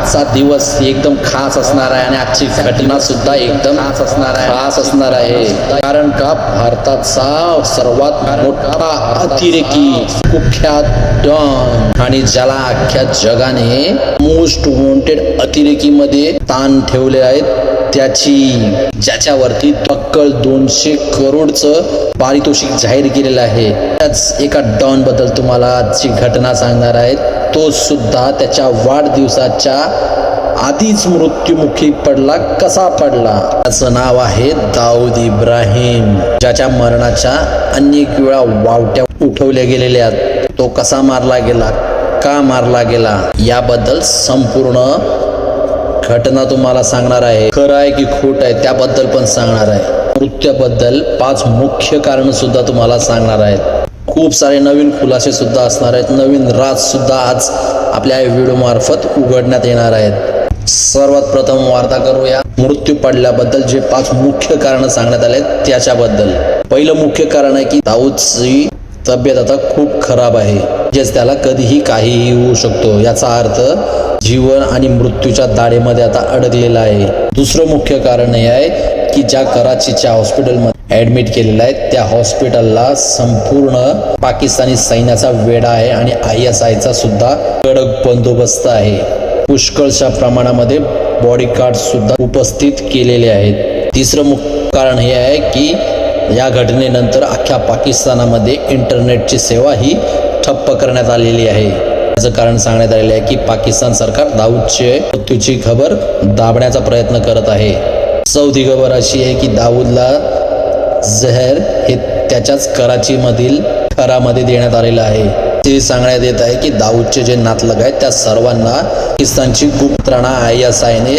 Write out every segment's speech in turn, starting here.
आजचा दिवस एकदम खास असणार आहे आणि आजची घटना सुद्धा एकदम खास असणार आहे. खास असणार आहे. कारण का? भारताचा सर्वात मोठा अतिरेकी कुख्यात डॉन. आणि ज्याला अख्ख्या जगाने मोस्ट वॉन्टेड अतिरेकीमध्ये ताण ठेवले आहेत. त्याची ज्याच्यावरती टक्कल दोनशे करोडचं पारितोषिक जाहीर केलेलं आहे. त्याच एका डॉनबद्दल तुम्हाला आजची घटना सांगणार आहे तो सुद्धा त्याच्या वाढदिवसाच्या आधीच मृत्युमुखी पडला. कसा पडला? त्याचं नाव आहे दाऊद इब्राहिम ज्याच्या मरणाच्या अनेक वेळा वावट्या उठवल्या गेलेल्या तो कसा मारला गेला? का मारला गेला? याबद्दल संपूर्ण घटना तुम्हाला सांगणार आहे. खरं आहे की खोट आहे त्याबद्दल पण सांगणार आहे. मृत्यूबद्दल पाच मुख्य कारण सुद्धा तुम्हाला सांगणार आहेत. खूप सारे नवीन खुलासे सुद्धा असणार आहेत. नवीन राज सुद्धा आज आपल्या व्हिडिओ मार्फत उघडण्यात येणार आहेत. सर्वात प्रथम वार्ता करूया. मृत्यू पडल्याबद्दल जे पाच मुख्य कारण सांगण्यात आले आहेत त्याच्याबद्दल. पहिलं मुख्य कारण आहे की दाऊदची तब्येत आता खूप खराब आहे. म्हणजेच त्याला कधीही काहीही होऊ शकतो. याचा अर्थ जीवन आणि मृत्यूच्या दाढेमध्ये आता अडकलेला आहे. दुसरं मुख्य कारण हे आहे की ज्या कराचीच्या हॉस्पिटलमध्ये ॲडमिट केलेलं आहे त्या हॉस्पिटलला संपूर्ण पाकिस्तानी सैन्याचा वेढा आहे आणि आय एस आयचा सुद्धा कडक बंदोबस्त आहे. पुष्कळशा प्रमाणामध्ये बॉडी गार्ड सुद्धा उपस्थित केलेले आहेत. तिसरं मुख्य कारण हे आहे की या घटनेनंतर अख्ख्या पाकिस्तानामध्ये इंटरनेटची सेवा ही ठप्प करण्यात आलेली आहे. याचं कारण सांगण्यात आलेलं आहे की पाकिस्तान सरकार दाऊदचे मृत्यूची खबर दाबण्याचा प्रयत्न करत आहे. चौथी खबर अशी आहे की दाऊदला जहर हे त्याच्याच कराचीमधील करामध्ये देण्यात आलेलं आहे. ते सांगण्यात येत आहे की दाऊदचे जे नातलग आहेत त्या सर्वांना पाकिस्तानची गुप्तराणा आय एस आयने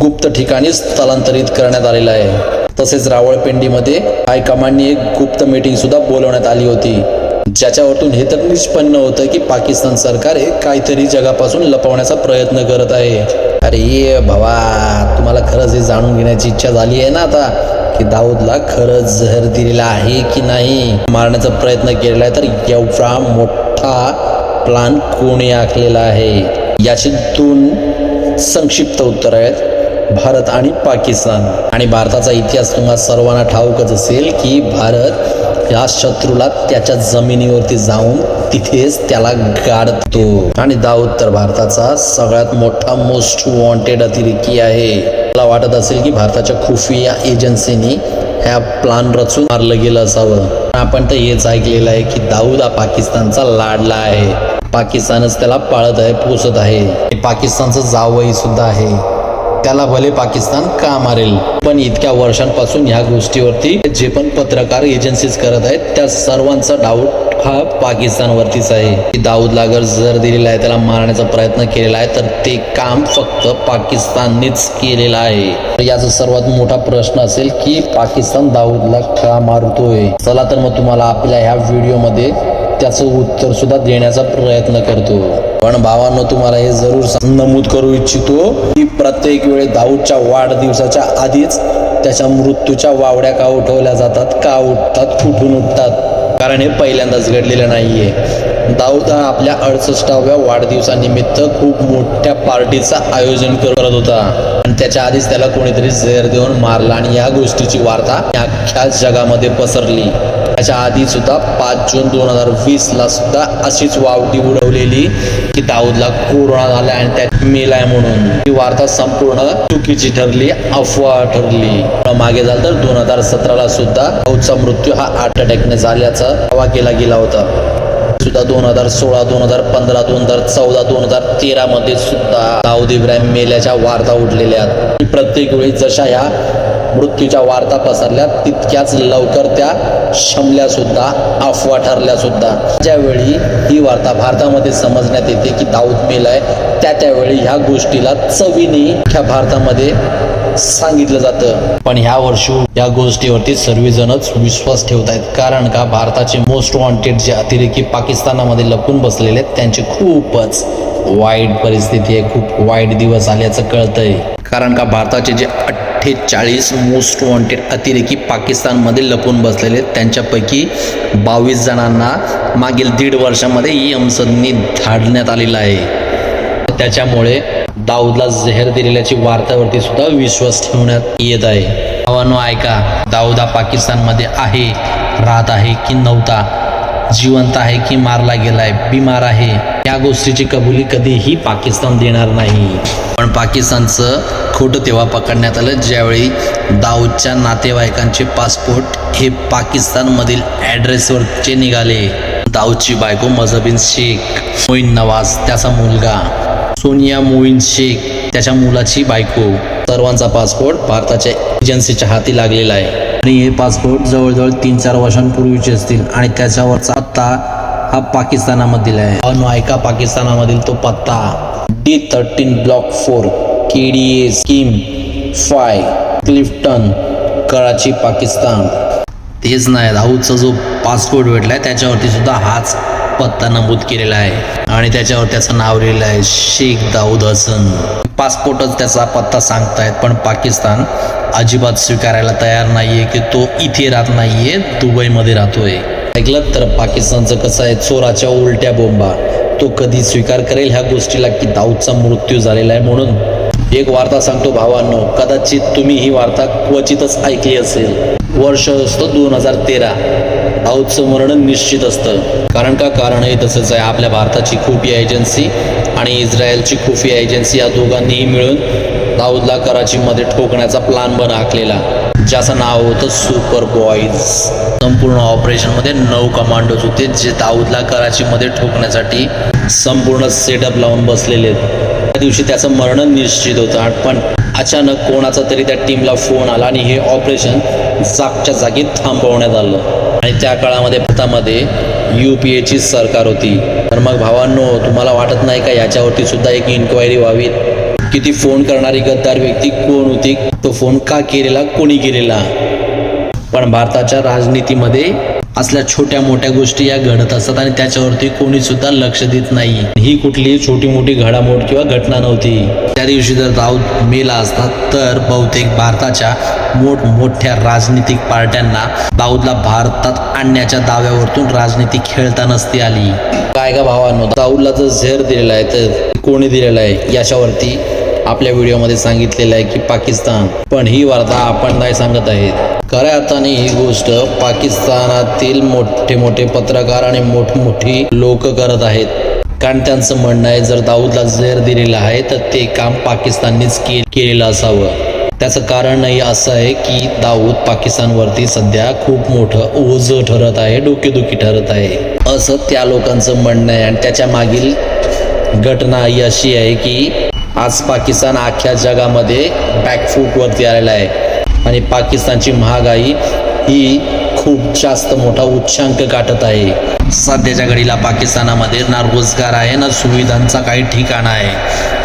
गुप्त ठिकाणी स्थलांतरित करण्यात आलेलं आहे. तसेच रावळपिंडीमध्ये हायकमांडनी एक गुप्त मीटिंग सुद्धा बोलवण्यात आली होती. ज्याच्यावरतून हे तर निष्पन्न होतं की पाकिस्तान सरकार हे काहीतरी जगापासून लपवण्याचा प्रयत्न करत आहे. अरे ये भावा तुम्हाला खरंच हे जाणून घेण्याची इच्छा झाली आहे ना आता? की दाऊदला खरंच जहर दिलेला आहे की नाही? मारण्याचा प्रयत्न केलेला आहे तर एवढा मोठा प्लान कोणी आखलेला आहे? याची दोन संक्षिप्त उत्तर आहेत. भारत आणि पाकिस्तान. आणि भारताचा इतिहास तुम्हाला सर्वांना ठाऊकच असेल की भारत या शत्रूला त्याच्या जमिनीवरती जाऊन तिथेच त्याला गाडतो. आणि दाऊद तर भारताचा सगळ्यात मोठा मोस्ट वॉन्टेड अतिरेकी आहे. मला वाटत असेल की भारताच्या खुफिया एजन्सीनी ह्या प्लान रचून मारलं गेलं असावं. आपण तर हेच ऐकलेलं आहे की दाऊद हा पाकिस्तानचा लाडला आहे. पाकिस्तानच त्याला पाळत आहे पोसत आहे. पाकिस्तानचं जावई सुद्धा आहे. त्याला भले पाकिस्तान का मारेल? पण इतक्या वर्षांपासून ह्या गोष्टीवरती जे पण पत्रकार एजन्सीज करत आहेत त्या सर्वांचा डाऊट हा पाकिस्तानवरतीच आहे. की दाऊदला जर जर दिलेला आहे त्याला मारण्याचा प्रयत्न केलेला आहे तर ते काम फक्त पाकिस्ताननेच केलेलं आहे. तर याचा सर्वात मोठा प्रश्न असेल की पाकिस्तान दाऊदला का मारतोय? चला तर मग तुम्हाला आपल्या ह्या व्हिडिओमध्ये त्याचं उत्तर सुद्धा देण्याचा प्रयत्न करतो. पण भावांनो तुम्हाला हे जरूर नमूद करू इच्छितो की प्रत्येक वेळी दाऊदच्या वाढदिवसाच्या आधीच त्याच्या मृत्यूच्या वावड्या का उठवल्या जातात का उठतात कुठून उठतात? कारण हे पहिल्यांदाच घडलेलं नाहीये. दाऊद हा आपल्या अडसष्टाव्या वाढदिवसानिमित्त खूप मोठ्या पार्टीचं आयोजन करत होता. आणि त्याच्या आधीच त्याला कोणीतरी झेर देऊन मारला आणि या गोष्टीची वार्ता अख्ख्या जगामध्ये पसरली. त्याच्या आधी सुद्धा पाच जून दोन हजार वीस ला सुद्धा अशीच वावटी उडवलेली की दाऊदला कोरोना झाला आणि त्यात मेलाय म्हणून. ही वार्ता संपूर्ण चुकीची ठरली अफवा ठरली. मागे झालं तर दोन हजार सतराला सुद्धा दाऊदचा मृत्यू हा हार्ट अटॅकने झाल्याचा दावा केला गेला होता. सुद्धा दोन हजार सोळा दोन हजार पंधरा दोन हजार चौदा दोन हजार तेरा मध्ये सुद्धा दाऊद इब्राहिम मेल्याच्या वार्ता उठलेल्या आहेत. प्रत्येक वेळी जशा या मृत्यूच्या वार्ता पसरल्या तितक्याच लवकर त्या शमल्या सुद्धा अफवा ठरल्या सुद्धा ज्यावेळी ही वार्ता भारतामध्ये समजण्यात येते की दाऊद मेलाय त्या त्यावेळी ह्या गोष्टीला चवीने ह्या भारतामध्ये सांगितलं जातं. पण ह्या वर्षी या गोष्टीवरती सर्वजणच विश्वास ठेवत आहेत कारण का? भारताचे मोस्ट वॉन्टेड जे अतिरेकी पाकिस्तानामध्ये लपून बसलेले आहेत त्यांची खूपच वाईट परिस्थिती आहे. खूप वाईट दिवस आल्याचं कळतंय. कारण का? भारताचे जे अठ्ठेचाळीस मोस्ट वॉन्टेड अतिरेकी पाकिस्तानमध्ये लपून बसलेले आहेत त्यांच्यापैकी बावीस जणांना मागील दीड वर्षामध्ये यमसदनी धाडण्यात आलेलं आहे. त्याच्यामुळे दाऊदला जहर दिलेल्याची वार्तावरती सुद्धा विश्वास ठेवण्यात येत आहे. भावांनो ऐका. दाऊद हा पाकिस्तानमध्ये आहे राहत आहे की नव्हता? जिवंत आहे की मारला गेलाय? बिमार आहे. या गोष्टीची कबुली कधीही पाकिस्तान देणार नाही. पण पाकिस्तानचं खोटं तेव्हा पकडण्यात आलं ज्यावेळी दाऊदच्या नातेवाईकांचे पासपोर्ट हे पाकिस्तानमधील ॲड्रेसवरचे निघाले. दाऊदची बायको मझबिन शेख मोईन नवाज त्याचा मुलगा. सोनिया मोईन शेख त्याच्या मुलाची बायको. सर्वांचा पासपोर्ट भारताच्या एजन्सीच्या हाती लागलेला आहे. आणि हे पासपोर्ट जवळजवळ तीन चार वर्षांपूर्वीचे असतील आणि त्याच्यावरचा पत्ता हा पाकिस्तानामधील आहे. अनु ऐका पाकिस्तानामधील तो पत्ता. D thirteen block four K D A scheme five Clifton Karachi Pakistan. तेच नाही दाऊदचा जो पासपोर्ट भेटलाय त्याच्यावरती सुद्धा हाच पत्ता नमूद केलेला आहे. आणि त्याच्यावर त्याचं नाव लिहिलं आहे शेख दाऊद हसन. पासपोर्टच त्याचा पत्ता सांगतायत पण पाकिस्तान अजिबात स्वीकारायला तयार नाहीये की तो इथे राहत नाहीये दुबईमध्ये राहतोय. ऐकलं? तर पाकिस्तानचं कसं आहे? चोराच्या उलट्या बोंबा. तो कधी स्वीकार करेल ह्या गोष्टीला की दाऊदचा मृत्यू झालेला आहे म्हणून? एक वार्ता सांगतो भावांनो. कदाचित तुम्ही ही वार्ता क्वचितच ऐकली असेल. वर्ष असतं दोन हजार तेरा. दाऊदचं मरण निश्चित असतं. कारण का? कारण हे तसंच आहे. आपल्या भारताची खुफिया एजन्सी आणि इस्रायलची खुफिया एजन्सी या दोघांनीही मिळून दाऊदला कराचीमध्ये ठोकण्याचा प्लान बन आखलेला ज्याचं नाव होतं सुपर बॉईज संपूर्ण ऑपरेशनमध्ये नऊ कमांडोज होते जे दाऊदला कराचीमध्ये ठोकण्यासाठी संपूर्ण सेटअप लावून बसलेले आहेत. त्या दिवशी त्याचं मरण निश्चित होतं. पण अचानक कोणाचा तरी त्या टीमला फोन आला आणि हे ऑपरेशन जागच्या जागी थांबवण्यात आलं. आणि त्या काळामध्ये भारतामध्ये यू पी एची सरकार होती. तर मग भावांनो तुम्हाला वाटत नाही का याच्यावरती सुद्धा एक इन्क्वायरी व्हावी किती फोन करणारी गद्दार व्यक्ती कोण होती? तो फोन का केलेला कोणी केलेला? पण भारताच्या राजनीतीमध्ये असल्या छोट्या मोठ्या गोष्टी या घडत असतात आणि त्याच्यावरती कोणी सुद्धा लक्ष देत नाही. ही कुठली छोटी मोठी घडामोड किंवा घटना नव्हती. त्या दिवशी जर दाऊद मेला असतात तर बहुतेक भारताच्या मोठमोठ्या राजनीतिक पार्ट्यांना दाऊदला भारतात आणण्याच्या दाव्यावरतून राजनीती खेळता नसती आली. काय का भावांनो दाऊदला जर झेर दिलेला आहे तर कोणी दिलेला आहे याच्यावरती आपल्या व्हिडिओमध्ये सांगितलेलं आहे की पाकिस्तान. पण ही वार्ता आपण नाही सांगत आहेत. खऱ्या अर्थाने ही गोष्ट पाकिस्तानातील मोठे मोठे पत्रकार आणि मोठमोठी लोक करत आहेत. कारण त्यांचं म्हणणं आहे जर दाऊदला झेर दिलेलं आहे तर ते काम पाकिस्ताननीच के केलेलं असावं. त्याचं कारणही असं आहे की दाऊद पाकिस्तानवरती सध्या खूप मोठं ओझं ठरत आहे डोकेदुखी ठरत आहे. असं त्या लोकांचं म्हणणं आहे. आणि त्याच्या मागील घटना ही अशी आहे की आज पाकिस्तान अख्ख्या जगामध्ये बॅकफूटवरती आलेला आहे. आणि पाकिस्तानची महागाई ही खूप जास्त मोठा उच्चांक गाठत आहे. सध्याच्या घडीला पाकिस्तानामध्ये ना रोजगार आहे ना सुविधांचा काही ठिकाणा आहे.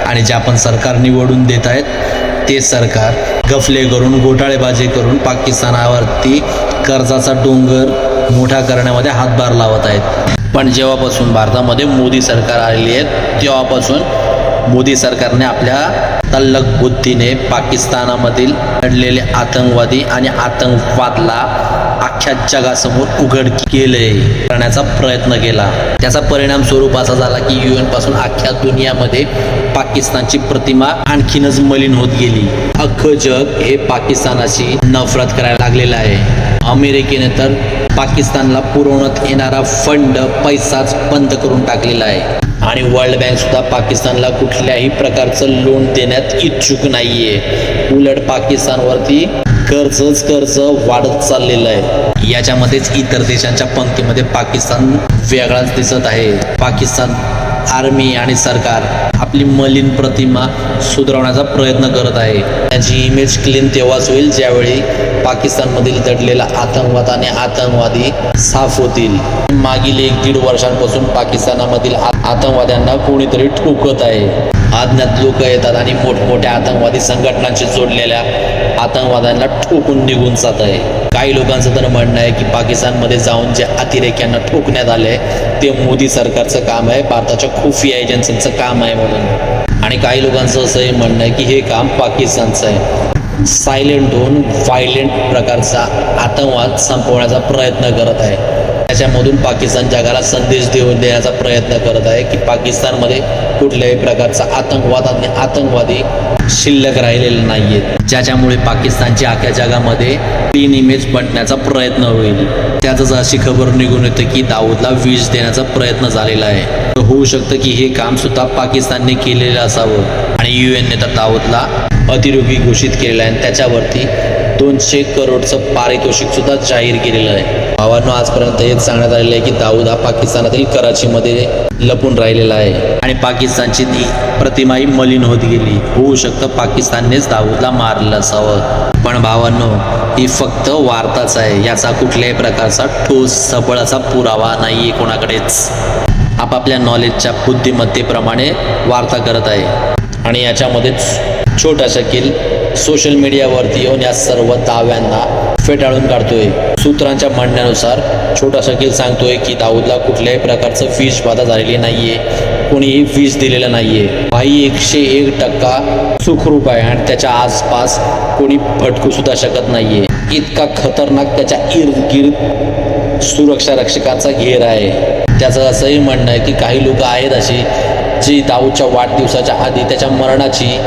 आणि जे आपण सरकार निवडून देत आहेत ते सरकार गफले करून घोटाळेबाजी करून पाकिस्तानावरती कर्जाचा डोंगर मोठा करण्यामध्ये हातभार लावत आहेत. पण जेव्हापासून भारतामध्ये मोदी सरकार आलेली आहे तेव्हापासून मोदी सरकारने आपल्या तल्लक बुद्धीने पाकिस्तानामधील घडलेले आतंकवादी आणि आतंकवादला अख्ख्या जगासमोर उघड केले करण्याचा प्रयत्न केला. त्याचा परिणाम स्वरूप असा झाला की यू एनपासून अख्ख्या दुनियामध्ये पाकिस्तानची प्रतिमा आणखीनच मलिन होत गेली. अख्खं जग हे पाकिस्तानाशी नफरत करायला लागलेलं आहे. अमेरिकेने तर पाकिस्तानला पुरवण्यात येणारा फंड पैसाच बंद करून टाकलेला आहे. आणि वर्ल्ड बँक सुद्धा पाकिस्तानला कुठल्याही प्रकारचं लोन देण्यात इच्छुक नाहीये. उलट पाकिस्तानवरती कर्जच कर्ज वाढत चाललेलं आहे. याच्यामध्येच इतर देशांच्या पंक्तीमध्ये पाकिस्तान वेगळाच दिसत आहे. पाकिस्तान आर्मी आणि सरकार आपली मलिन प्रतिमा सुधारवण्याचा प्रयत्न करत आहे. त्याची इमेज क्लीन तेव्हाच होईल ज्यावेळी पाकिस्तानमधील दडलेला आतंकवाद आणि आतंकवादी साफ होतील. मागील एक दीड वर्षांपासून पाकिस्तानामधील आतंकवाद्यांना कोणीतरी ठोकत आहे. अज्ञात लोक येतात आणि मोठमोठ्या आतंकवादी संघटनांशी जोडलेल्या आतंकवाद्यांना ठोकून निघून जात आहे. काही लोकांचं तर म्हणणं आहे की पाकिस्तानमध्ये जाऊन जे अतिरेक्यांना ठोकण्यात आले ते मोदी सरकारचं काम आहे भारताच्या खुफिया एजन्सीचं काम आहे म्हणून. आणि काही लोकांचं असंही म्हणणं आहे की हे काम पाकिस्तानचं आहे. सायलेंट होऊन व्हायलेंट प्रकारचा आतंकवाद संपवण्याचा प्रयत्न करत आहे. त्याच्यामधून पाकिस्तान जगाला संदेश देऊन देण्याचा प्रयत्न करत आहे की पाकिस्तानमध्ये कुठल्याही प्रकारचा आतंकवाद आणि आतंकवादी शिल्लक राहिलेले नाहीयेत. ज्याच्यामुळे पाकिस्तानची आख्या जगामध्ये तीन इमेज पटण्याचा प्रयत्न होईल. त्यातच अशी खबर निघून येते की दाऊदला विष देण्याचा प्रयत्न झालेला आहे. तर होऊ शकतं की हे काम सुद्धा पाकिस्तानने केलेलं असावं. आणि यू एनने तर दाऊदला अतिरोगी घोषित केलेला आहे आणि त्याच्यावरती दोनशे करोडचं पारितोषिक सुद्धा जाहीर केलेलं आहे. भावांनो आजपर्यंत हेच सांगण्यात आलेलं आहे की दाऊद हा पाकिस्तानातील कराचीमध्ये लपून राहिलेला आहे. आणि पाकिस्तानची ती प्रतिमाही मलिन होत गेली. होऊ शकतं पाकिस्ताननेच दाऊदला मारलं असावं. पण भावांनो ही फक्त वार्ताच आहे. याचा कुठल्याही प्रकारचा ठोस सफळ असा पुरावा नाही आहे कोणाकडेच. आपापल्या नॉलेजच्या बुद्धिमत्तेप्रमाणे वार्ता करत आहे. आणि याच्यामध्येच छोटा शकील सोशल मीडियावरती येऊन या सर्व दाव्यांना फेटाळून काढतोय. सूत्रांच्या म्हणण्यानुसार छोटा शकील सांगतोय की दाऊदला कुठल्याही प्रकारचं विष बाधा झालेली नाहीये. कोणीही विष दिलेलं नाहीये. भाई एकशे एक टक्का सुखरूप आहे आणि त्याच्या आसपास कोणी भटकू सुद्धा शकत नाहीये. इतका खतरनाक त्याच्या इर्द गिर्द सुरक्षा रक्षकाचा घेर आहे. त्याचं असंही म्हणणं आहे की काही लोक आहेत अशी जी दाऊदच्या वाढदिवसाच्या आधी त्याच्या मरणाची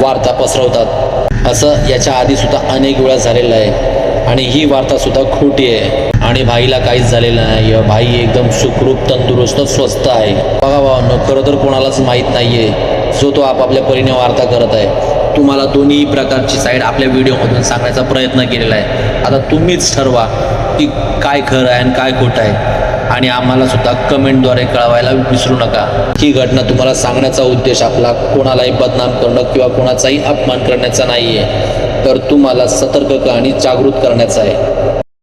वार्ता पसरवतात. असं याच्या आधी सुद्धा अनेक वेळा झालेलं आहे. आणि ही वार्ता सुद्धा खोटी आहे. आणि भाईला काहीच झालेलं नाही. भाई एकदम सुखरूप तंदुरुस्त स्वस्त आहे. बघा भावांनो खरं तर कोणालाच माहीत नाहीये. जो तो आपापल्या परीने वार्ता करत आहे. तुम्हाला दोन्ही प्रकारची साईड आपल्या व्हिडिओमधून सांगण्याचा प्रयत्न केलेला आहे. आता तुम्हीच ठरवा की काय खरं आहे आणि काय खोटं आहे. आणि आम्हाला सुद्धा कमेंटद्वारे कळवायला विसरू नका. ही घटना तुम्हाला सांगण्याचा उद्देश आपला कोणालाही बदनाम करणं किंवा कोणाचाही अपमान करण्याचा नाही आहे तर तुम्हाला सतर्क आणि जागृत करण्याचा आहे.